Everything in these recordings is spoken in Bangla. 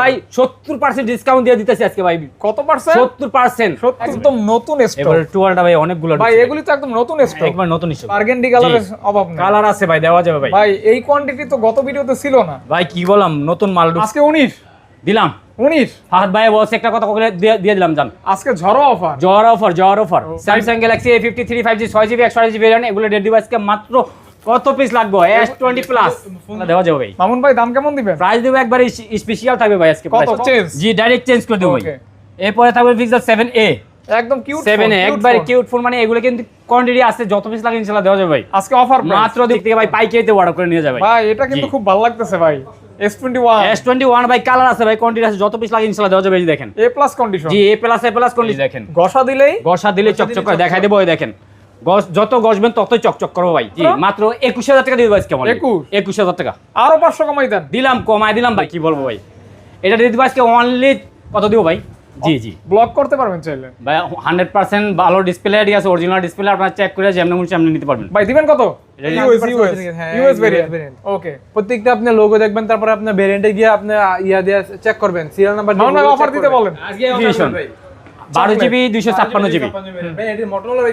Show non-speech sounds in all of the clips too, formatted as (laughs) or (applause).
ভাই সত্তর পার্সেন্ট ডিসকাউন্ট দিয়ে দিতেছি আজকে ভাই। কত পার্সেন্ট সত্তর পার্সেন্ট একদম নতুন স্টক এবার টুয়ালটা ভাই অনেকগুলো ভাই এগুলি তো একদম নতুন স্টক একবার নতুন ইস্যু বার্গেন্ডি কালারের অভাব নেই। কালার আছে ভাই দেওয়া যাবে ভাই। ভাই এই কোয়ান্টিটি তো গত ভিডিওতে ছিল না। ভাই কি বললাম নতুন মাল আজকে উনিশ। দিলাম। উনিশ। ফাহাদ ভাই একটা কথা দিয়ে দিলাম জান। আজকে ঝড়ো offer. Offer Samsung Galaxy variant এগুলো ডেড ডিভাইসকে মাত্র কত পিস লাগবে? এস টোয়েন্টি প্লাস দেওয়া যাবে ভাই। মামুন ভাই দাম কেমন দিবেন? প্রাইস দেবো একবার স্পেশাল থাকবে ভাই আজকে কত চেঞ্জ জি ডাইরেক্ট চেঞ্জ করে দেবো ভাই। এরপরে থাকবে পিক্সেল সেভেন এ একদম কিউট সেভেন এ একবার কিউট ফোন মানে এগুলো কিন্তু কোয়ান্টিটি আছে যত পিস লাগে ইনশাল্লাহ দেওয়া যাবে ভাই। আজকে অফার মাত্র দিক থেকে ভাই পাইকারিতে অর্ডার করে নিয়ে যাবে ভাই। এটা কিন্তু খুব ভালো লাগতেছে ভাই। S twenty one S twenty one ভাই কালার আছে ভাই কোয়ান্টিটি আছে যত পিস লাগে ইনশাল্লাহ দেওয়া যাবে এই দেখেন। A plus condition G A plus A plus quantity দেখেন। ঘষা দিলেই গসা দিলে চকচক করে দেখাই দেবো ওই দেখেন। গস যত গসবেন ততই চকচক করব ভাই। জি। হ্যাঁ? মাত্র একুশ হাজার টাকা দিয়ে দেবো আজকে 21? একুশ? হাজার টাকা। আরও পাঁচশো কমাই দেন। দিলাম কমায় দিলাম ভাই কি বলব ভাই। এটা দিয়ে দেবো আজকে অনলি কত দিব ভাই? জি জি। ব্লক করতে পারবেন চাইলে। ভাই হান্ড্রেড পার্সেন্ট ভালো ডিসপ্লে ঠিক আছে অরিজিনাল ডিসপ্লে আপনার চেক করে যেমন মন সেমনি নিতে পারবেন। ভাই দিবেন কত? ইউএস 100% ইউএস হ্যাঁ, ভেরিয়েন্ট ওকে প্রত্যেকটা আপনি লোগো দেখবেন তারপরে আপনার ভেরিয়েন্টে গিয়ে আপনি ইয়া দিয়ে চেক করবেন। সিরিয়াল নাম্বার অফার দিতে বলেন। বারো জিবি দুইশো ছাপ্পান্ন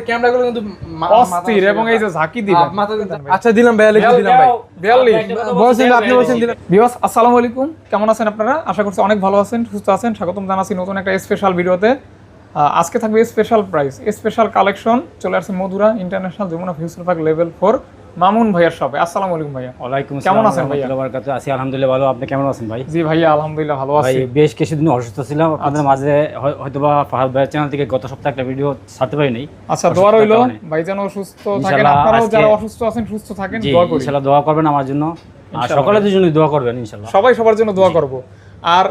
ক্যামেরাগুলো কিন্তু অস্থির এবং এই যে ঝাঁকি হবে। আচ্ছা দিলাম বিয়াল্লিশ দিলাম ভাই। বিয়াল্লিশ। বলছেন আপনি বলছেন দিলাম। আসসালামু আলাইকুম। কেমন আছেন আপনারা? আশা করছি অনেক ভালো আছেন সুস্থ আছেন। স্বাগতম জানাচ্ছি নতুন একটা স্পেশাল ভিডিওতে। আজকে থাকবে স্পেশাল প্রাইস স্পেশাল কালেকশন চলে আসছে Madhura international Jamuna future park level four Mamun ভাইয়ার শপে আসসালামু আলাইকুম ভাইয়া। ওয়ালাইকুম কেমন আছেন ভাইয়া? ভাইয়া আছি আলহামদুলিল্লাহ ভালো। আপনি কেমন আছেন ভাই? জি ভাইয়া আলহামদুলিল্লাহ ভালো ভাই আছি। বেশ কিছুদিন অসুস্থ ছিলাম। আপনাদের মাঝে হয়- হয়তোবা ফাহাদ ভাইয়ের চ্যানেল থেকে গত সপ্তাহে একটা ভিডিও ছাড়তে পারিনি। আচ্ছা দোয়া রইল। ভাই যেন সুস্থ থাকেন আপনারাও যারা অসুস্থ আছেন সুস্থ থাকেন দোয়া করি। ইনশাল্লাহ দোয়া করবেন আমার জন্য। আর সকলের জন্য দোয়া করবেন ইনশাল্লাহ। সবাই সবার জন্য দোয়া করব। আর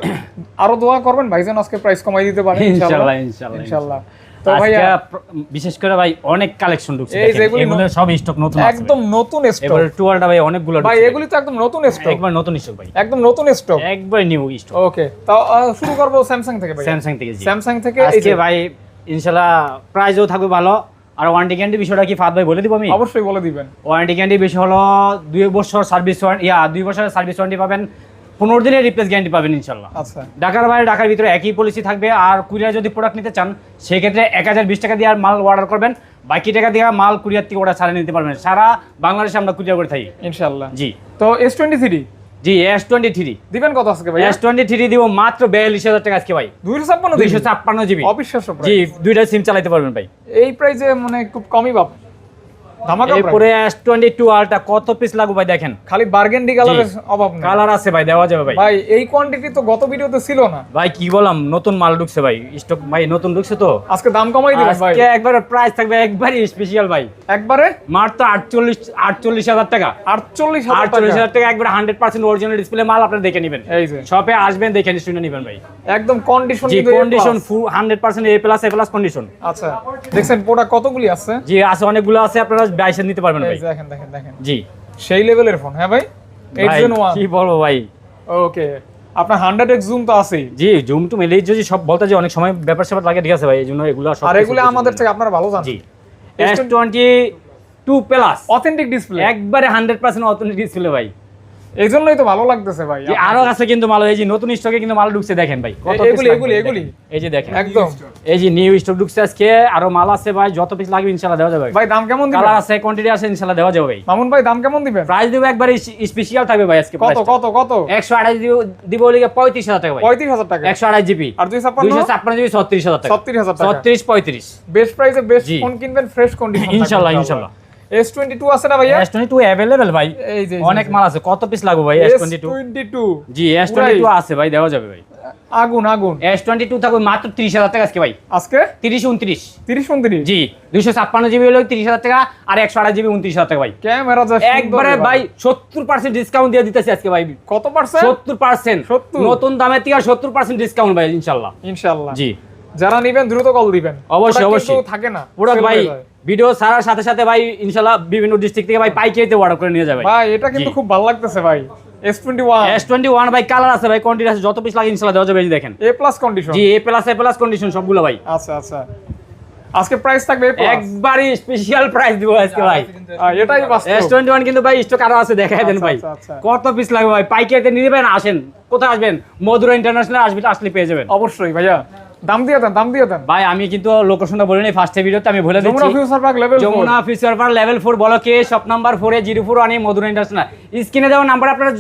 আরও দোয়া করবেন ভাই যেন আজকে প্রাইস কমাই দিতে পারেন ইনশাআল্লাহ ইনশাআল্লাহ ইনশাআল্লাহ ইনশাআল্লাহ তো আজকে ভাইয়া প্র- বিশেষ করে ভাই অনেক কালেকশন ঢুকছে। এই দেখেন, যেগুলি এগুলো সব স্টক নতুন একদম নতুন স্টক টুয়ালটা ভাই অনেকগুলো ভাই এগুলি তো একদম নতুন স্টক একবার নতুন স্টক ভাই। একদম নতুন স্টক একবার নিউ স্টক ওকে তাও শুরু করব স্যামসাং থেকে ভাই স্যামসাং থেকে স্যামসাং থেকে এই যে ভাই ইনশাআল্লাহ প্রাইসও থাকবে ভালো। আর ওয়ারেন্টি গ্যারান্টি বিষয়টা কি ফাদ ভাই বলে দিব আমি? অবশ্যই বলে দিবেন। ওয়ারেন্টি গ্যারান্টি বিষয় হলো দুই বছর সার্ভিস ইয়া দুই বছরের সার্ভিস ওয়ারেন্টি পাবেন। পনেরো দিনের রিপ্লেস গ্যারান্টি পাবেন ইনশাল্লাহ আচ্ছা। ঢাকার বাইরে ঢাকার ভিতরে একই পলিসি থাকবে আর কুরিয়ার যদি প্রোডাক্ট নিতে চান সেক্ষেত্রে এক হাজার বিশ টাকা দিয়ে আর মাল অর্ডার করবেন। বাকি টাকা দিয়ে মাল কুরিয়ার থেকে ওরা ছাড়া নিতে পারবেন। সারা বাংলাদেশে আমরা কুরিয়ার করে থাকি। ইনশাল্লাহ জি। তো এস টোয়েন্টি থ্রি জি এস টোয়েন্টি থ্রি দিবেন কত আজকে ভাই এস টোয়েন্টি থ্রি দিব মাত্র বিয়াল্লিশ হাজার টাকা আজকে ভাই। দুইশো ছাপ্পান্ন দুইশো ছাপ্পান্ন জিবি। অবিশ্বাস্য জি দুইটা সিম চালাতে পারবেন ভাই। এই প্রাইসে মানে খুব কমই পাব। ধামাকা এরপরে এস টোয়েন্টি টু আলটা কত পিস লাগবে ভাই দেখেন? খালি বার্গেন্ডি কালারের অভাব নেই। কালার আছে ভাই দেওয়া যাবে ভাই। ভাই এই কোয়ান্টিটি তো গত ভিডিওতে ছিল না। ভাই কি বললাম নতুন মাল ঢুকছে ভাই। স্টক ভাই নতুন ঢুকছে তো? আজকে দাম কমাই দিবেন ভাই। আজকে একবার প্রাইস থাকবে একবারই স্পেশাল ভাই। একবারে? মাত্র আটচল্লিশ আটচল্লিশ হাজার টাকা। আটচল্লিশ হাজার আটচল্লিশ টাকা হাজার টাকা একবার অরিজিনাল ডিসপ্লে মাল আপনার দেখে নেবেন। এই যে। শপে আসবেন দেখে শুনে নেবেন ভাই। একদম condition G A plus A plus condition আচ্ছা। দেখছেন প্রোডাক্ট কতগুলি আছে? জি আছে অনেকগুলো আছে আপনারা বাইশে নিতে পারবেন ভাই। দেখেন দেখেন দেখেন। জি। সেই লেভেলের ফোন হ্যাঁ ভাই? কি বলব ভাই? ওকে আপনার হান্ড্রেড এক্স জুম তো আছেই। জি জুম টু যদি সব বলতে যে অনেক সময় ব্যাপার স্যাপার লাগে ঠিক আছে ভাই এই জন্য এগুলো সব আর এগুলো আমাদের থেকে আপনারা ভালো জানেন। জি। S twenty two plus authentic display একবারে হান্ড্রেড পার্সেন্ট অথেন্টিক ডিসপ্লে ভাই। এই জন্যই তো ভালো লাগতেছে ভাই। আরও আছে কিন্তু মাল এই যে নতুন স্টকে কিন্তু মাল ঢুকছে দেখেন ভাই কত এগুলি, এগুলি, এগুলি? এই যে দেখেন। একদম। এই যে নিউ স্টক ঢুকছে আজকে আরও মাল আছে ভাই যত পিস লাগবে ইনশাআল্লাহ দেওয়া যাবে। ভাই দাম কেমন দিবেন? কালার আছে কোয়ান্টিটি আছে ইনশাআল্লাহ দেওয়া যাবে ভাই। মামুন ভাই দাম কেমন দিবেন? প্রাইস দেবো একবারে স্পেশাল থাকবে ভাই আজকে কত কত কত? একশো আড়াই দিব লিগে পঁয়ত্রিশ হাজার টাকা ভাই। পঁয়ত্রিশ হাজার টাকা। একশো আড়াই জিবি। আর দুই ছাপ্পান্ন? দুইশো ছাপ্পান্ন জিবি ছত্রিশ হাজার টাকা। ছত্রিশ হাজার টাকা। ছত্রিশ পঁয়ত্রিশ। বেস্ট প্রাইসে বেস্ট। ফোন কিনবেন ফ্রেশ কন্ডিশন ইনশাআল্লাহ, ইনশাআল্লাহ। এস টোয়েন্টি টু আছে না ভাইয়া? এস টোয়েন্টি টু অ্যাভেলেবেল ভাই। এই যে অনেক মাল আছে। কত পিস লাগবে ভাই S S twenty two twenty two জি এস টোয়েন্টি টু আছে ভাই দেওয়া যাবে ভাই। আগুন আগুন। এস টোয়েন্টি টু থাকবে মাত্র তিরিশ হাজার টাকা আজকে ভাই। আজকে? তিরিশ উনত্রিশ। তিরিশ উনত্রিশ? জি দুইশো ছাপ্পান্ন জিবি হলো তিরিশ হাজার টাকা আর একশো আড়াই জিবি উনত্রিশ হাজার টাকা ভাই। ক্যামেরা যা একবারে ভাই। সত্তর পার্সেন্ট ডিসকাউন্ট দিয়ে দিতেছি আজকে ভাই। কত পার্সেন্ট সত্তর পার্সেন্ট 70? নতুন দামের থেকে সত্তর পার্সেন্ট ডিসকাউন্ট ভাই ইনশাল্লাহ। ইনশাআল্লাহ জি। যারা নিবেন দ্রুত কল দিবেন। অবশ্যই, অবশ্যই। থাকে না। পুরো ভাই। ভিডিও ছাড়ার সাথে সাথে ভাই ইনশাল্লাহ বিভিন্ন ডিস্ট্রিক্ট থেকে ভাই পাইকারিতে অর্ডার করে নিয়ে যাবে। ভাই এটা কিন্তু খুব ভালো লাগতেছে ভাই। S twenty one S twenty one ভাই কালার আছে ভাই কোয়ান্টিটি আছে যত পিস লাগে ইনশাল্লাহ দেওয়া যাবে এই দেখেন। প্লাস কন্ডিশন জি প্লাস প্লাস কন্ডিশন সবগুলো ভাই। আচ্ছা আচ্ছা। আজকে প্রাইস থাকবে একবারই স্পেশাল প্রাইস দিব আজকে ভাই। এটাই বাস্তব। এস টোয়েন্টি কিন্তু ভাই স্টক আরও আছে দেখাই দেন আচ্ছা, ভাই। আচ্ছা, আচ্ছা। কত পিস লাগবে ভাই? পাইকারিতে নিয়ে নেবেন আসেন। কোথায় আসবেন? মধুরা ইন্টারন্যাশনাল আসবেন আসলে পেয়ে যাবেন। অবশ্যই ভাইয়া। দাম দিয়ে দেন দাম দিয়ে দেন। ভাই আমি কিন্তু লোকেশনটা বলিনি ফার্স্টে ভিডিওতে আমি বলে যমুনা দিচ্ছি। Future park level Jamuna block shop number ফোরে zero four one Madhura international স্ক্রিনে দেওয়া নাম্বার আপনারা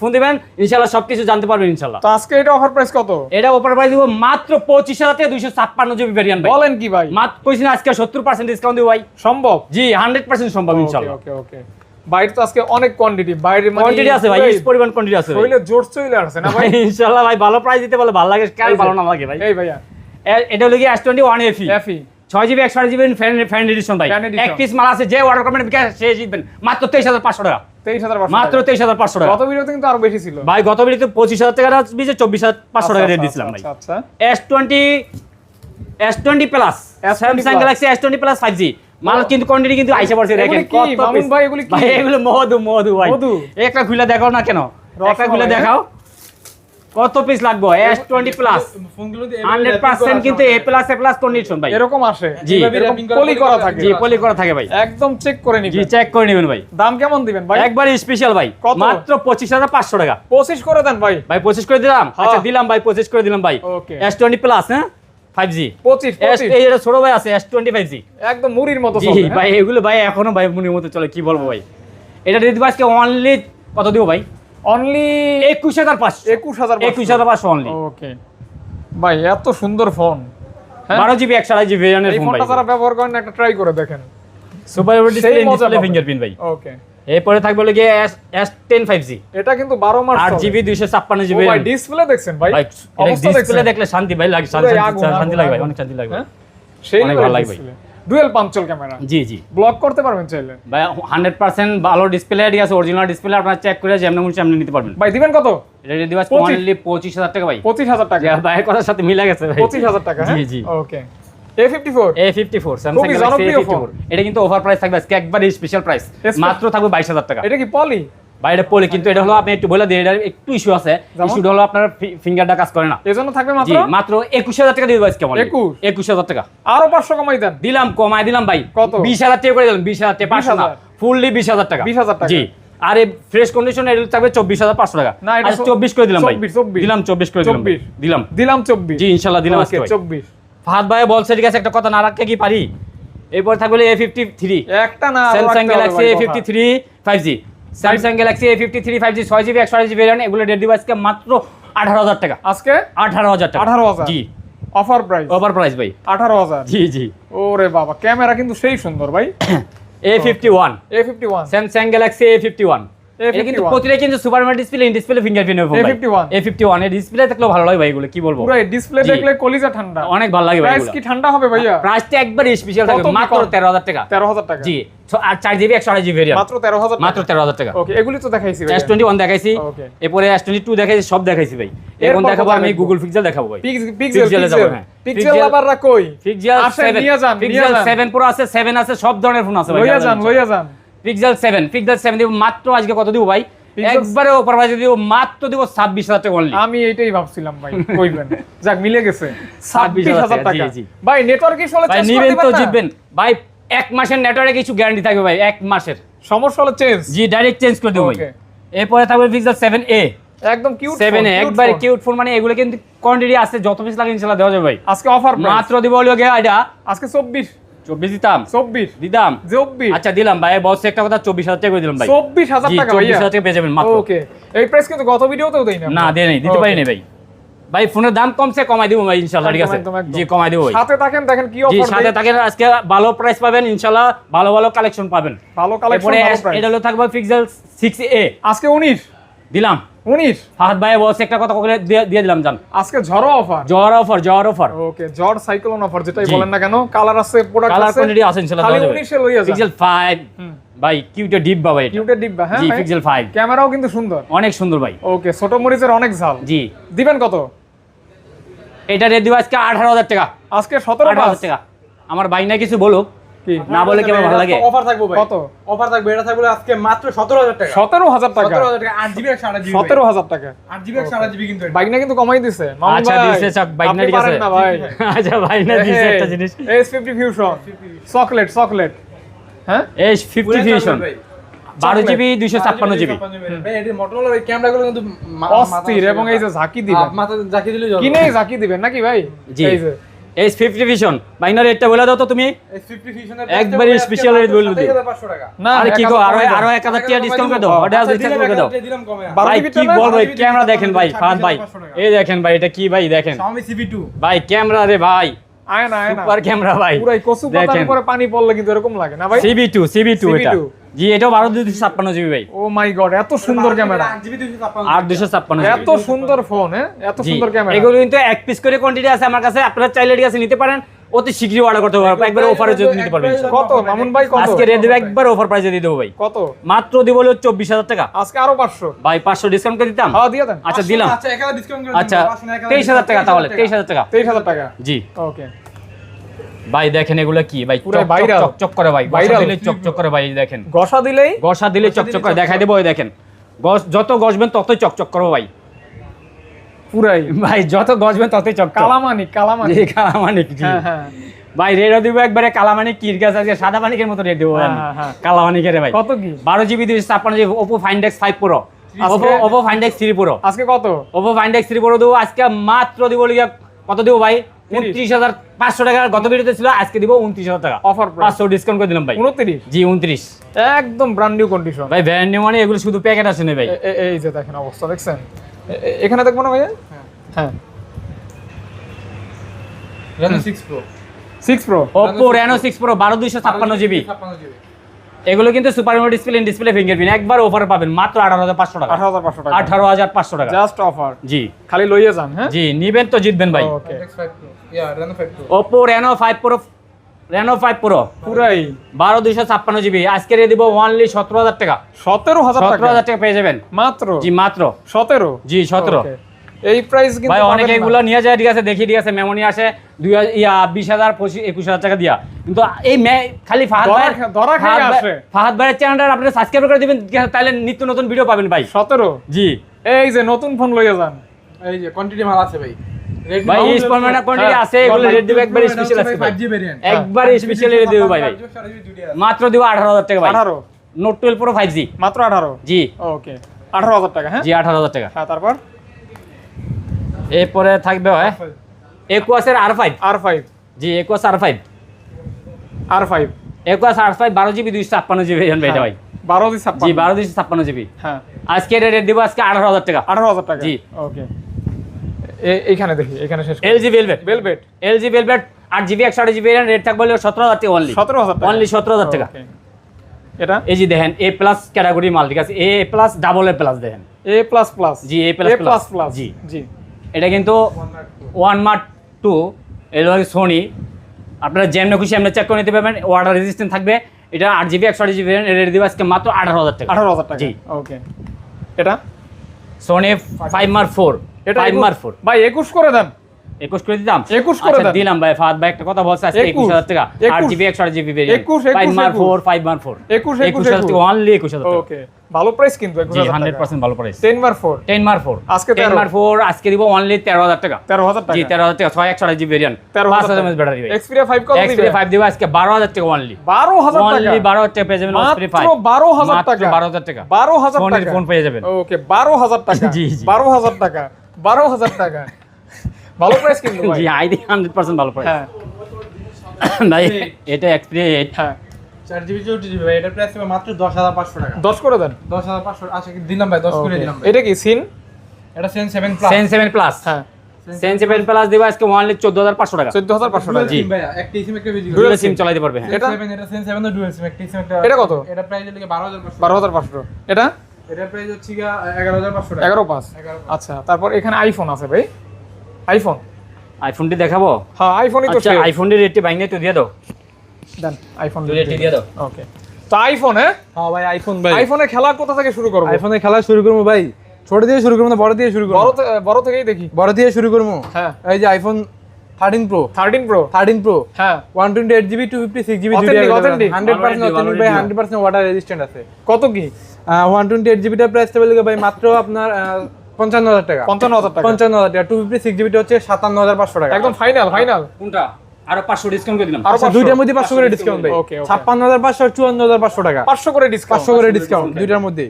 ফোন দিবেন ইনশাল্লাহ সবকিছু জানতে পারবেন ইনশাল্লাহ তো আজকে এটা অফার প্রাইস কত? এটা ওপর প্রাইস দিব মাত্র পঁচিশ হাজার থেকে দুইশো ছাপ্পান্ন জিবি ভ্যারিয়েন্ট ভাই। বলেন কি ভাই? মাত্র কইছি না আজকে সত্তর পার্সেন্ট ডিসকাউন্ট দিব ভাই। সম্ভব? জি হান্ড্রেড পার্সেন্ট সম্ভব ইনশাল্লাহ ওকে ওকে বাইরে তো আজকে অনেক কোয়ান্টিটি বাইরে মানে কোয়ান্টিটি আছে ভাই ইস পরিমাণ কোয়ান্টিটি আছে শরীরে জোর চলে আসছে না ভাই। ইনশাল্লাহ ভাই ভালো প্রাইস দিতে বলে ভালো লাগে এই যে। ভালো না লাগে ভাই। এই ভাইয়া। এটা হলো কি S twenty one FE FE ছয় জিবি একশো জিবি ফ্যান ফ্যান এডিশন ভাই। এক পিস মাল আছে যে অর্ডার করবেন বিকাশ সে জিতবেন। মাত্র তেইশ হাজার পাঁচশো টাকা। তেইশ হাজার মাত্র তেইশ হাজার পাঁচশো টাকা। গত ভিডিওতে কিন্তু আরও বেশি ছিল। ভাই গত ভিডিওতে পঁচিশ হাজার টাকা বিজে চব্বিশ হাজার পাঁচশো টাকা দিয়ে আচ্ছা, দিয়েছিলাম ভাই। আচ্ছা আচ্ছা। S twenty S twenty plus S20 Samsung plus। Galaxy S twenty plus five G মাল কিন্তু কোয়ান্টিটি কিন্তু আইসা পড়ছে দেখেন কত ভাই, এগুলি কি? ভাই এগুলো মধু মধু ভাই। মধু? একটা খুলে দেখাও না কেন? একটা খুলে? দেখাও। কত পিস লাগবে? S twenty plus hundred percent কিন্তু A plus A plus condition ভাই। এরকম আসে। জি। পলি করা থাকে জি পলি করা থাকে ভাই। একদম চেক করে জি চেক করে নেবেন ভাই। দাম কেমন দিবেন ভাই? একবারে স্পেশাল ভাই। মাত্র পঁচিশ হাজার পাঁচশো টাকা। পঁচিশ করে দেন ভাই। ভাই পঁচিশ করে দিলাম। হ্যাঁ। আচ্ছা দিলাম ভাই পঁচিশ করে দিলাম ভাই। এস টোয়েন্টি প্লাস হ্যাঁ? ফাইভ জি পঁচিশ পঁচিশ। এই এটা ছোট ভাই আছে এস টোয়েন্টি ফাইভ জি একদম মুড়ির মতো হ্যাঁ? ভাই এগুলো ভাই এখনও ভাই মনের মতো চলে কি বলব ভাই? এটা দিয়ে আজকে অনলি কত দিব ভাই? ওকে ভাই এত সুন্দর ফোন হ্যাঁ? বারো জিবি একশো আড়াই জিবি ভেরিয়েন্টের এই ফোন ভাই। ফোনটা যারা ব্যবহার করেন একটা ট্রাই করে দেখেন। Super display. ফিঙ্গারপ্রিন্ট ভাই। ওকে এরপরে থাকবে হলো গিয়ে S S ten five G এটা কিন্তু বারো মাস আট জিবি দুইশো ছাপ্পান্ন ও জিবি ভাই ডিসপ্লে দেখছেন ভাই? ভাই ডিসপ্লে দেখলে শান্তি ভাই লাগে শান্তি লাগে ভাই অনেক শান্তি লাগবে হ্যাঁ? সেই ভালো লাগবে ভাই। Dual punch hole camera. জি জি। ব্লক করতে পারবেন চাইলে? ভাই হান্ড্রেড পার্সেন্ট ভালো ডিসপ্লে ঠিক আছে অরিজিনাল ডিসপ্লে আপনার চেক করে যেমন আপনি নিতে পারবেন। ভাই দিবেন কত? এটা পঁচিশ। অনলি পঁচিশ হাজার টাকা ভাই। পঁচিশ হাজার টাকা। কথার সাথে মিলে গেছে ভাই। পঁচিশ হাজার টাকা হ্যাঁ? জি, জি। Okay A fifty four A fifty four Samsung খুবই গ্যালাক্সি এ জনপ্রিয় ফিফটি ফোর এটা কিন্তু ওভার প্রাইস থাকবে আজকে একবারে স্পেশাল প্রাইস মাত্র থাকবে বাইশ হাজার টাকা। এটা কি পলি ভাই এটা কিন্তু এটা হলো আপনি একটু বলে দিই এটা একটু ইস্যু আছে। ইস্যুটা হলো আপনার ফিঙ্গারটা কাজ করে না। এজন্য থাকবে মাত্র? মাত্র একুশ হাজার টাকা দিয়ে দেবো আজকে 21? একুশ? টাকা। আরও পাঁচশো কমাই দেন। দিলাম কমায় দিলাম ভাই। কত? বিশ হাজার টাকা করে দিলাম বিশ হাজার টাকা পাঁচশো না। ফুললি বিশ হাজার টাকা। 20,000 টাকা। জি। আর এই ফ্রেশ কন্ডিশন এটা থাকবে চব্বিশ হাজার পাঁচশো টাকা। না, এটা আচ্ছা, চব্বিশ করে দিলাম ভাই। 24, 24 দিলাম চব্বিশ করে দিলাম দিলাম। দিলাম চব্বিশ। জি ইনশাল্লাহ দিলাম। চব্বিশ। ফাহাদ ভাই বলছে ঠিক আছে একটা কথা না রাখতে কি পারি? এরপর থাকবে এ ফিফটি থ্রি একটা না Samsung Galaxy A fifty three five G Samsung Galaxy A fifty three five G ছয় জিবি একশো জিবি ভেরিয়েন্ট এগুলো ডেড ডিভাইসকে মাত্র আঠারো হাজার টাকা। আজকে? আঠারো হাজার টাকা। 18,000 জি। অফার প্রাইস ওভার প্রাইস ভাই। আঠারো হাজার? জি জি। ওরে বাবা ক্যামেরা কিন্তু সেই সুন্দর ভাই। A fifty one A fifty one Samsung Galaxy A fifty one এটা কিন্তু প্রতিটা কিন্তু super display in display fingerprint phone A51 A fifty ওয়ানের ডিসপ্লে থাকলেও ভালো লাগে ভাই এগুলো কি বলব? পুরো ডিসপ্লে দেখলে কলিজা ঠান্ডা। অনেক ভালো লাগে ভাই প্রাইস কি ঠান্ডা হবে ভাইয়া? প্রাইসটা একবার স্পেশাল থাকবে মাত্র কম? তেরো হাজার টাকা। তেরো হাজার টাকা। জি আর চার জিবি একশো আড়াই জিবি ভেরিয়েন্ট মাত্র তেরো হাজার মাত্র তেরো হাজার টাকা। ওকে এগুলি তো দেখাইছি ভাই এস টোয়েন্টি ওয়ান দেখাইছি Okay. এরপরে দেখাইছি সব দেখাইছি ভাই। এখন দেখাবো আমি গুগল পিক্সেল দেখাবো ভাই। পিক্সেল হ্যাঁ। পিক্সেল Pixel- আবাররা পিক্সেল আসেন, নিয়ে যান, পিক্সেল যান। প্রো আছে সেভেন আছে সব ধরনের ফোন আছে ভাই লইয়া যান লইয়া যান। পিক্সেল সেভেন পিক্সেল সেভেন দিব মাত্র আজকে কত দিব ভাই? একবারে ওপর প্রাইসে দিব মাত্র দিব ছাব্বিশ হাজার টাকা অনলি আমি এইটাই ভাবছিলাম ভাই কইবেন। যাক মিলে গেছে। ছাব্বিশ হাজার টাকা। ভাই নেটওয়ার্ক ইস্যু হলে ভাই নিবেন তো জিতবেন। ভাই এক মাসের নেটওয়ার্কে কিছু গ্যারান্টি থাকবে ভাই এক মাসের। সমস্যা হলে চেঞ্জ জি ডাইরেক্ট চেঞ্জ করে দেবো ভাই. এরপরে থাকবে পিক্সেল সেভেন এ একদম কিউট সেভেন এ একবারে কিউট ফোন মানে এগুলো কিন্তু কোয়ান্টিটি আছে যত পিস লাগে ইনশাল্লাহ দেওয়া যাবে ভাই। আজকে অফার মাত্র দিব হলো এটা। আজকে চব্বিশ। চব্বিশ দিতাম? চব্বিশ। দিতাম? চব্বিশ। আচ্ছা দিলাম ভাই। বস একটা কথা চব্বিশ হাজার টাকা দিলাম ভাই। চব্বিশ হাজার টাকা চব্বিশ হাজার টাকা পেয়ে যাবেন ওকে। এই প্রাইস কিন্তু গত ভিডিওতেও দেই না না আমরা। দে দিতে পারি না ভাই। ভাই ফোনের দাম কমছে কমাই দিব ভাই ঠিক আছে। জি কমাই দিব ভাই। সাথে থাকেন দেখেন কি অফার সাথে থাকেন আজকে ভালো প্রাইস পাবেন ইনশাল্লাহ ভালো ভালো কালেকশন পাবেন। ভালো কালেকশন এটা হলো থাকবে পিক্সেল সিক্স এ আজকে উনিশ। দিলাম। উনিশ। ফাহাদ ভাই বস একটা কথা করে দিয়ে দিলাম জান। আজকে ঝড়ো অফার। জ্বর অফার জ্বর অফার। ওকে ঝড় সাইক্লোন অফার যেটাই বলেন না কেন কালার আছে প্রোডাক্ট কালার আছে কোয়ান্টিটি আছে ইনশাল্লাহ খালি দেওয়া যাবে। 19 এ লইয়া যান। পিক্সেল 5 ভাই কিউটে ডিপ বাবা এটা। কিউটের ডিব্বা হ্যাঁ জি পিক্সেল 5 ক্যামেরাও কিন্তু সুন্দর। অনেক সুন্দর ভাই। ওকে ছোট মরিচের অনেক ঝাল। জি। দিবেন কত? এটা রেট দিব আজকে আঠারো হাজার টাকা। আজকে সতেরো আঠারো হাজার টাকা। আমার ভাই না কিছু বলুক না বলে কি আমার ভালো লাগে? অফার থাকব ভাই। কত? অফার থাকবে এটা থাকবে আজকে মাত্র 17000 টাকা। সতেরো হাজার টাকা? 17000 টাকা 8 জিবি 128 জিবি সতেরো হাজার টাকা? 8 জিবি 128 জিবি কিন্তু এটা। বাইক না কিন্তু কমাই দিছে। আচ্ছা দিছে চাক বাইক না ভাই। (laughs) আচ্ছা ভাই না দিছে একটা জিনিস। S fifty fusion chocolate chocolate হ্যাঁ? এই ফিফটি পুরো ফিউশন ভাই। বারো জিবি দুইশো ছাপ্পান্ন জিবি ক্যামেরাগুলো কিন্তু অস্থির এবং এই যে ঝাঁকি যাবে কিনেই ঝাঁকি দিবেন নাকি ভাই? জি। এই ফিফটি ভিশন বাইনার রেটটা বলে দাও তো তুমি এস 50 ভিশনের একবারে স্পেশাল রেট বলে দিই। 7500 টাকা না আর কি গো আর আরও কমাই দাও। আরও এক হাজার টাকা ডিসকাউন্ট করে দাও আচ্ছা, ডিসকাউন্ট করে দাও। ভাই কি বল বলব ক্যামেরা দেখেন ভাই ফাদ ফাহাদ ভাই। এই দেখেন ভাই এটা কি ভাই দেখেন Xiaomi CV2 ভাই ক্যামেরা রে ভাই আয় না আয় না। সুপার ক্যামেরা ভাই। পুরাই কচু পাতার উপরে পানি পড়লে কিন্তু এরকম লাগে না ভাই? সিবি টু সিবি টু এটা। CB2 জি এটাও বারো দুশো ছাপ্পান্ন জিবি ভাই। ও মাই গড এত সুন্দর ক্যামেরা 8 জিবি 256 আর দুশো ছাপ্পান্ন এত সুন্দর ফোন হ্যাঁ? এত সুন্দর ক্যামেরা এগুলো কিন্তু এক পিস করে কোয়ান্টিটি আছে আমার কাছে। আপনারা চাইলে ঠিক আছে নিতে পারেন। অতি শীঘ্রই অর্ডার করতে পারবেন একবার অফারে যদি নিতে পারবেন। কত? মামুন ভাই কত? আজকে রেট দেবো একবার অফার প্রাইসে দিয়ে দেবো ভাই। কত? মাত্র দিব হলো চব্বিশ হাজার টাকা। আজকে আরও পাঁচশো। ভাই পাঁচশো ডিসকাউন্ট করে দিতাম? হ্যাঁ দিয়ে দেন। আচ্ছা দিলাম। আচ্ছা 1000 ডিসকাউন্ট করে আচ্ছা তেইশ হাজার টাকা তাহলে তেইশ হাজার টাকা। তেইশ হাজার টাকা। জি। ওকে। ভাই দেখেন এগুলো কি? ভাই চক চক করে ভাই। ভাইরাল দিলে চক চক করে ভাই দেখেন। ঘষা দিলেই? গসা দিলে চক চক করে দেখাই দেবো ওই দেখেন। গস যত গসবেন ততই চক চক করব ভাই। পুরাই। ভাই যত গসবেন ততই চক চক কালামানি কালামানি জি কালামানিক জি। হ্যাঁ হ্যাঁ। ভাই দিব একবারে কালামানিক কির গাছ আজকে সাদা মানিকের মতো রেট দেবো হ্যাঁ। কালামানিকের ভাই। কত কি? বারো জিবি দুইশো ছাপ্পান্ন GB Oppo Find X five Pro Oppo Oppo Find X three Pro আজকে কত? ওপো ফাইন্ডেক্স থ্রি প্রো দেবো আজকে মাত্র দিব লিগা কত দিব ভাই? উনত্রিশ হাজার পাঁচশো টাকা গত ভিডিওতে ছিল আজকে দিব উনত্রিশ হাজার টাকা। অফার পাঁচশো ডিসকাউন্ট করে দিলাম ভাই। উনত্রিশ? জি উনত্রিশ। একদম ব্র্যান্ড নিউ কন্ডিশন ভাই ভ্যান নিউ মানে এগুলো শুধু প্যাকেট আছে না ভাই। এই যে দেখেন অবস্থা দেখছেন? এখানে দেখব না ভাইয়া? হ্যাঁ। Reno 6 Pro six Pro Oppo Reno six Pro বারো দুইশো ছাপ্পান্ন জিবি 56 জিবি এগুলো কিন্তু super display in display fingerprint একবার অফার পাবেন মাত্র আঠারো হাজার পাঁচশো টাকা। আঠারো হাজার পাঁচশো টাকা। আঠারো হাজার পাঁচশো টাকা। জাস্ট অফার জি। খালি লইয়ে যান হ্যাঁ? জি নিবেন তো জিতবেন ভাই। ওকে X5 Pro ইয়া Reno 5 Pro Oppo Reno five Pro Reno five Pro পুরাই। বারো দুইশো ছাপ্পান্ন জিবি আজকে দিব ওয়ানলি সতেরো হাজার টাকা। সতেরো হাজার সতেরো হাজার টাকা পেয়ে যাবেন। মাত্র? জি মাত্র। সতেরো? জি সতেরো। এই প্রাইস কিন্তু ভাই অনেকে এগুলো নিয়ে যায় ঠিক আছে দেখি ঠিক আছে মেমোনি আসে দুই হাজার- ইয়া বিশ হাজার পঁচিশ একুশ হাজার টাকা দিয়া। কিন্তু এই মে- খালি ফাহাদ খা- ধরা ফাহাদ আসে। ফাহাদ ভাইয়ের চ্যানেলটা আপনি সাবস্ক্রাইব করে দিবেন তাহলে নিত্য নতুন ভিডিও পাবেন ভাই। সতেরো? জি। এই যে নতুন ফোন লইয়ে যান। এই যে কোয়ান্টিটি মাল আছে ভাই। ভাই কোয়ান্টিটি হ্যাঁ, আছে এগুলো দিবে একবার স্পেশাল আছে ভাই। 5G ভেরিয়েন্ট একবার স্পেশাল দিবে ভাই। ভাই মাত্র দিব আঠারো হাজার টাকা ভাই। আঠারো? Note twelve Pro five G মাত্র আঠারো? জি। ওকে আঠারো হাজার টাকা হ্যাঁ? জি আঠারো হাজার টাকা। হ্যাঁ তারপর? এরপরে থাকবে হয় একুয়াসের আর ফাইভ আর five G Aquos R five R five Aquos R five বারো জিবি দুইশো ছাপ্পান্ন জিবি এটা ভাই। বারো দি জি ছাপ্পান্ন বারো দুইশো ছাপ্পান্ন জিবি হ্যাঁ। আজকে রেট দিব আজকে আঠারো হাজার টাকা। আঠারো হাজার টাকা? জি। ওকে এইখানে দেখি এখানে শেষ LG Velvet Velvet LG Velvet আট জিবি একশো আট জিবি রেট থাকবে সতেরো হাজার টাকা অনলি সতেরো হাজার টাকা। অনলি সতেরো হাজার টাকা। এটা? এই যে দেখেন এ প্লাস ক্যাটাগরি মাল ঠিক আছে? A plus double A plus দেখেন। এ প্লাস প্লাস জি, এ plus। প্লাস প্লাস জি। জি। এটা কিন্তু ওয়ান মার্ক টু এগুলো সোনি আপনারা যেমন খুশি এমনি চেক করে নিতে পারবেন। ওয়াটার রেজিস্ট্যান্ট থাকবে। এটা আট জিবি একশো আট জিবি রেট দিবে আজকে মাত্র আঠারো হাজার টাকা। আঠারো হাজার টাকা। জি। ওকে এটা? সোনি ফাইভ মার্ক ফোর এটা ফাইভ ফোর ভাই একুশ করে দেন। একুশ করে দিতাম? 21 করে দিলাম ভাই ফাহাদ ভাই একটা কথা বলছে আজকে একুশ, একুশ হাজার টাকা। আট জিবি একশো আট GB 21, 21, five Mark 21 four five Mark four একুশ একুশ একুশ হাজার টাকা অনলি একুশ হাজার ওকে ভালো প্রাইস কিন্তু একুশ জি হাজার হান্ড্রেড পার্সেন্ট ভালো প্রাইস টেন বার ফোর টেন মার্ক ফোর আজকে টেন 13 ফোর আজকে দিব অনলি তেরো হাজার টাকা। তেরো হাজার জি তেরো হাজার টাকা ছয় একশো আট জিবি ভেরিয়েন্ট তেরো পাঁচ হাজার এমএস ব্যাটারি এক্সপিরিয়া ফাইভ দিব? আজকে বারো হাজার টাকা অনলি বারো হাজার অনলি বারো হাজার টাকা পেয়ে যাবেন ফাইভ বারো হাজার টাকা। বারো হাজার টাকা। বারো হাজার টাকা। ফোন পেয়ে যাবেন। ওকে বারো হাজার টাকা। (laughs) জি। বারো হাজার টাকা। বারো হাজার টাকা। ভালো প্রাইস কিন্তু জি আইডি হান্ড্রেড পার্সেন্ট ভালো প্রাইস হ্যাঁ। ভাই এটা এক্সপিরি এইট হ্যাঁ। চার জিবি চৌষট্টি জিবি ভাই এটার প্রাইস মাত্র দশ হাজার পাঁচশো টাকা। দশ করে দেন। দশ হাজার পাঁচশো আচ্ছা দিলাম ভাই দশ করে দিলাম এটা কি সিন এটা সেন সেভেন প্লাস সেন সেভেন প্লাস হ্যাঁ। সেন সেভেন প্লাস দিব আজকে অনলি চোদ্দ হাজার পাঁচশো টাকা। চোদ্দ হাজার পাঁচশো টাকা। জি। একটা সিম একটা ডুয়েল সিম চালাতে পারবে হ্যাঁ। এটা- এটা এটা সেন সেভেন ডুয়েল সিম একটা সিম একটা এটা কত? এটা প্রাইস বারো হাজার বারো হাজার পাঁচশো। এটা? এটার প্রাইস হচ্ছে গিয়া এগারো হাজার পাঁচশো টাকা। এগারো পাঁচ? এগারো আচ্ছা তারপর এখানে আইফোন আছে ভাই। আইফোন আইফোনটি দেখাবো? হ্যাঁ আইফোনই তো আচ্ছা আইফোনটি রেটটি বাইনে তো দিয়ে দাও। দেন আইফোন রেটটি দিয়ে দাও। ওকে তো আইফোন হ্যাঁ? হ্যাঁ ভাই আইফোন ভাই। আইফোনে খেলা কোথা থেকে শুরু করব? আইফোনে খেলা শুরু করব ভাই। ছোট দিয়ে শুরু করব না বড় দিয়ে শুরু করব? বড় বড় থেকেই দেখি। বড় দিয়ে শুরু করব? হ্যাঁ। এই যে iPhone thirteen Pro thirteen Pro thirteen Pro হ্যাঁ। One twenty eight GB two fifty six GB. Hundred percent authentic ভাই already. Hundred percent water resistant আছে। কত কি? ওয়ান টোয়েন্টি এইট জিবিটার প্রাইস লেভেল ভাই মাত্র আপনার পঞ্চান্ন হাজার টাকা। পঞ্চান্ন হাজার টাকা। পঞ্চান্ন হাজার টাকা। টু ফিফটি সিক্স জিবিটা হচ্ছে সাতান্ন হাজার পাঁচশো টাকা। একদম ফাইনাল ফাইনাল কোনটা? আরও পাঁচশো ডিসকাউন্ট করে দিলাম। আচ্ছা দুইটার মধ্যে পাঁচশো করে ডিসকাউন্ট ভাই। Okay, okay. ছাপ্পান্ন হাজার পাঁচশো চুয়ান্ন হাজার পাঁচশো টাকা। পাঁচশো করে ডিসকাউন্ট পাঁচশো করে ডিসকাউন্ট দুইটার মধ্যে।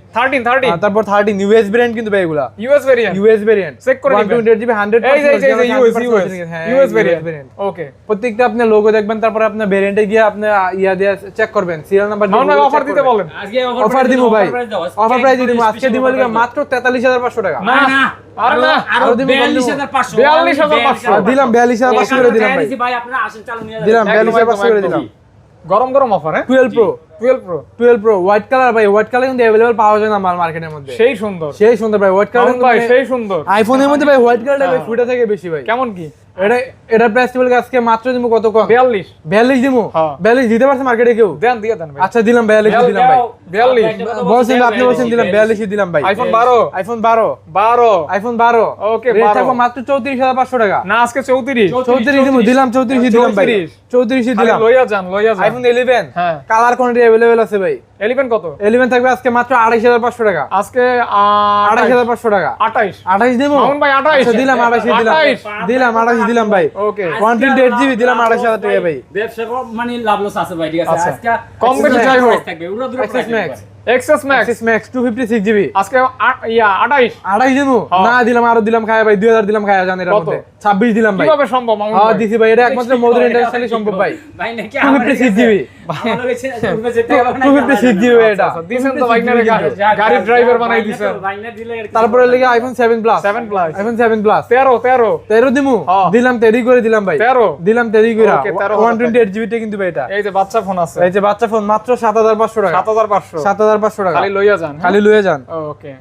তারপর ইউএস ভেরিয়েন্ট কিন্তু ভাই এগুলা। US variant US variant Check করে নিবেন। টোয়েন্টি এইট জিবি হান্ড্রেড এই যে এই যে US US US variant okay প্রত্যেকটা আপনি লোগো দেখবেন তারপরে আপনার ভেরিয়েন্টে গিয়ে আপনি ইয়া দিয়ে চেক করবেন। সিরিয়াল নাম্বার মামুন অফার দিতে বলেন। আজকে অফার দিব ভাই। অফার প্রাইস দিব আজকে দিব মাত্র তেতাল্লিশ হাজার পাঁচশো টাকা। না না আর না, আরও আরও দিব, বিয়াল্লিশ কম হাজার পাঁচশো। 42,500 দিলাম বিয়াল্লিশ হাজার পাঁচশো করে দিলাম ভাই। ভাই আপনারা আসেন চালু নিয়ে দিলাম করে গরম গরম অফার হ্যাঁ? Twelve Pro twelve Pro twelve Pro white colour ভাই হোয়াইট কালার কিন্তু অ্যাভেলেবল পাওয়া যায় না মাল মার্কেটের মধ্যে। সেই সুন্দর। সেই সুন্দর ভাই হোয়াইট কালার ভাই সেই সুন্দর। আইফোনের মধ্যে ভাই হোয়াইট কালারটা ভাই ফুটে থাকে বেশি ভাই। কেমন কি? এটা এটা প্রাইস টেবিল আজকে মাত্র দিব কত কম? বিয়াল্লিশ। বিয়াল্লিশ দিব হ্যাঁ। বিয়াল্লিশ দিতে পারছে মার্কেটে কেউ? দেন দিয়ে দেন ভাই। আচ্ছা দিলাম দিলাম ভাই। বিয়াল্লিশ। বলছেন আপনি বলছেন দিলাম বিয়াল্লিশই দিলাম ভাই। আইফোন আইফোন আইফোন বারো। Okay, 12 থাকব মাত্র চৌত্রিশ হাজার পাঁচশো টাকা। না আজকে চৌত্রিশ। চৌত্রিশ দিব দিলাম চৌত্রিশই দিলাম ভাই। 34 দিলাম। লইয়া যান লইয়া যান। আইফোন হ্যাঁ। কালার কোয়ান্টিটি আছে ভাই। এলিভেন কত? এলিভেন থাকবে আজকে মাত্র আড়াইশ হাজার পাঁচশো টাকা। আজকে আড়াইশ হাজার পাঁচশো টাকা। আঠাইশ। আঠাইশ দিব? ভাই, 28 আচ্ছা, দিলাম আড়াইশ দিলাম। দিলাম আড়াইশ দিলাম ভাই। Okay one twenty eight GB দিলাম আড়াইশ হাজার টাকা ভাই। ব্যবসা মানে লাভ লস আছে ভাই ঠিক আছে? আচ্ছা। আজকে কম বেশি যাই হোক। থাকবে এক্সএস ম্যাক্স জিবি আজকে ইয়া। না দিলাম আরও দিলাম খায় ভাই দুই হাজার দিলাম খায় জানি এর মধ্যে। ছাব্বিশ দিলাম ভাই। কীভাবে সম্ভব? মামুন হ্যাঁ দিছি ভাই এটা একমাত্র (laughs) মধুর ইন্টারন্যাশনালি সম্ভব ভাই। ভাই নাকি টু আমার ফিফটি সিক্স জিবি আমার কাছে যেতে হবে নাকি টু জিবি এটা। দিছেন তো বাইকনারে গা- ড্রাইভার বানাই দিছেন। বাইনা দিলে তারপরে লেগে iPhone seven plus seven plus iPhone দিমু। দিলাম তেরি করে দিলাম ভাই। তেরো। দিলাম তেরি করে Okay, 13 ওয়ান টোয়েন্টি এইট কিন্তু ভাই এটা। এই যে বাচ্চা ফোন আছে। এই যে বাচ্চা ফোন মাত্র সাত হাজার পাঁচশো টাকা। সাত হাজার পাঁচশো সাত হাজার পাঁচশো টাকা। খালি লইয়া যান খালি লইয়া যান। ওকে।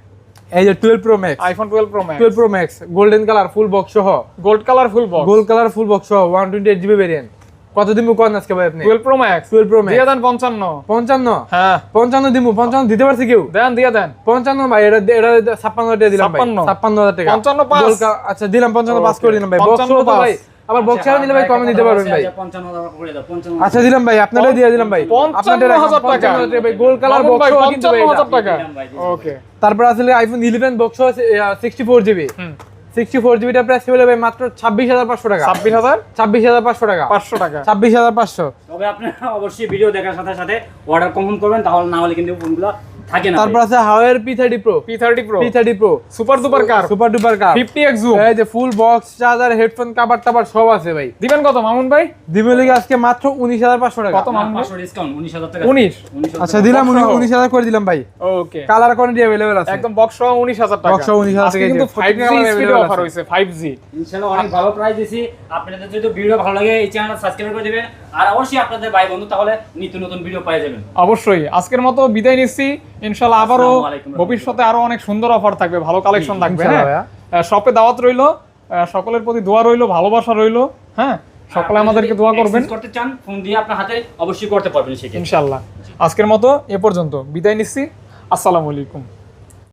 এই যে twelve Pro Max. IPhone twelve Pro Max twelve Pro Max golden colour full box সহ। Gold colour full box gold colour full box সহ one twenty eight GB variant কত দিমু কোন আজকে ভাই আপনি? Twelve Pro Max twelve Pro Max দিয়ে দেন পঞ্চান্ন। পঞ্চান্ন? হ্যাঁ। পঞ্চান্ন দিমু পঞ্চান্ন দিতে পারছি কেউ? দেন দিয়ে দেন। পঞ্চান্ন ভাই এটা এটা ছাপ্পান্ন হাজার টাকা দিলাম ভাই। টাকা। পঞ্চান্ন পাঁচ? গোল্ড আচ্ছা দিলাম পঞ্চান্ন পাস করে দিলাম ভাই। বক্স পঞ্চান্ন তো ভাই আবার বক্স ছাড়া নিলে ভাই কমে দিতে পারবেন ভাই। আচ্ছা, 55 55 দিলাম ভাই আপনারটাই দিয়ে দিলাম ভাই। পঞ্চান্ন আপনারটা রাখলাম, হাজার টাকা। ভাই। গোল্ড কালার বক্স কিন্তু ভাই পঞ্চান্ন এটা। হাজার টাকা। ওকে। তারপর আসলে iPhone eleven box sixty four GB হুম। সিক্সটি ফোর জিবিটা প্রাইস হলে ভাই মাত্র ছাব্বিশ হাজার পাঁচশো টাকা। ছাব্বিশ হাজার? ছাব্বিশ হাজার পাঁচশো টাকা। পাঁচশো টাকা। ছাব্বিশ হাজার পাঁচশো। তবে আপনারা অবশ্যই ভিডিও দেখার সাথে সাথে অর্ডার কমন করবেন তাহলে না হলে কিন্তু ফোনগুলো থাকে না তারপর আছে হাওয়ার P thirty Pro P thirty Pro P thirty Pro super duper কার সুপার ডুপার কার ফিফটি এক্স জুম এই যে ফুল বক্স চার্জার হেডফোন কাবার টাবার সব আছে ভাই। দিবেন কত মামুন ভাই? দিবে লিগে আজকে মাত্র উনিশ হাজার পাঁচশো টাকা। কত মামুন ভাই? 500 ডিসকাউন্ট 19000 টাকা। উনিশ। আচ্ছা দিলাম box সহ। উনিশ হাজার করে দিলাম ভাই। ওকে কালার কোয়ান্টিটি আছে। একদম বক্স সহ উনিশ হাজার টাকা। Box সহ 19,000 আজকে টাকা কিন্তু দিয়ে। ফাইভ জি প্রত্যেকটা অফার আছে। হয়েছে ফাইভ জি ইনশাআল্লাহ অনেক ভালো প্রাইস দিছি। আপনাদের যদি ভিডিও ভালো লাগে এই চ্যানেল সাবস্ক্রাইব করে দিবেন। আর অবশ্যই আপনাদের ভাই বন্ধু তাহলে নিত্য নতুন ভিডিও পেয়ে যাবেন। অবশ্যই। আজকের মতো বিদায় নিচ্ছি। ইনশাল্লাহ আবারও ভবিষ্যতে আরও অনেক সুন্দর অফার থাকবে ভালো কালেকশন থাকবে হ্যাঁ? শপে দাওয়াত রইল সকলের প্রতি দোয়া রইল ভালোবাসা রইল হ্যাঁ? সকলে আমাদেরকে দোয়া করবেন। করতে চান ফোন দিয়ে আপনার হাতে অবশ্যই করতে পারবেন সেটা ইনশাল্লাহ আজকের মতো এ পর্যন্ত বিদায় নিচ্ছি। আসসালামু আলাইকুম।